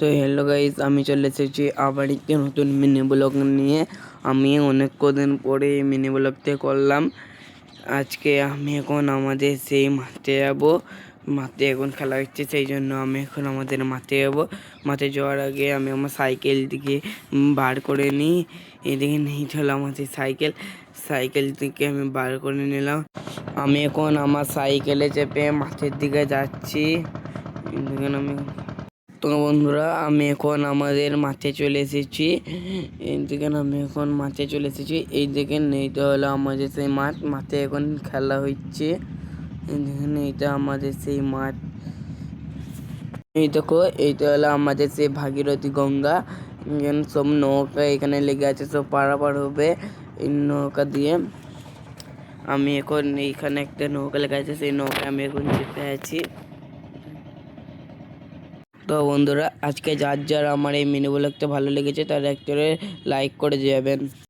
তো hello guys আমি চলে এসেছি আবার একটি নতুন মিনি ব্লগ নিয়ে। আমি অনেক কদিন পরে এই মিনি ব্লগতে করলাম। আজকে আমি এখন আমাদের সেই মাঠে যাব। মাঠে এখন খেলা হচ্ছে, সেই জন্য আমি এখন আমাদের মাঠে যাব। মাঠে যাওয়ার আগে আমি আমার সাইকেল দিকে বার করে নিই। এদিকে নিয়ে চলো আমাদের সাইকেল সাইকেল থেকে আমি বার করে নিলাম। আমি এখন আমার সাইকেলে চেপে মাঠের দিকে যাচ্ছি। দেখেন আমি তো বন্ধুরা, আমি এখন আমাদের মাঠে চলে এসেছি। এই আমি এখন মাঠে চলে এসেছি। এই দেখেন হলো আমাদের সেই মাঠ। মাঠে এখন খেলা হচ্ছে। এই দেখেন, এইটা আমাদের সেই মাঠ। এই দেখো, এইটা হলো আমাদের সেই ভাগীরথী গঙ্গা। সব নৌকা এখানে লেগে আছে, সব পারাপার হবে এই নৌকা দিয়ে। আমি এখন এইখানে একটা নৌকা লেগে আছে, সেই নৌকা আমি এখন চেপে আছি। তো বন্ধুরা, আজকে যার যার আমার এই মিনি ব্লগটা ভালো লেগেছে, তার একটা লাইক করে যাবেন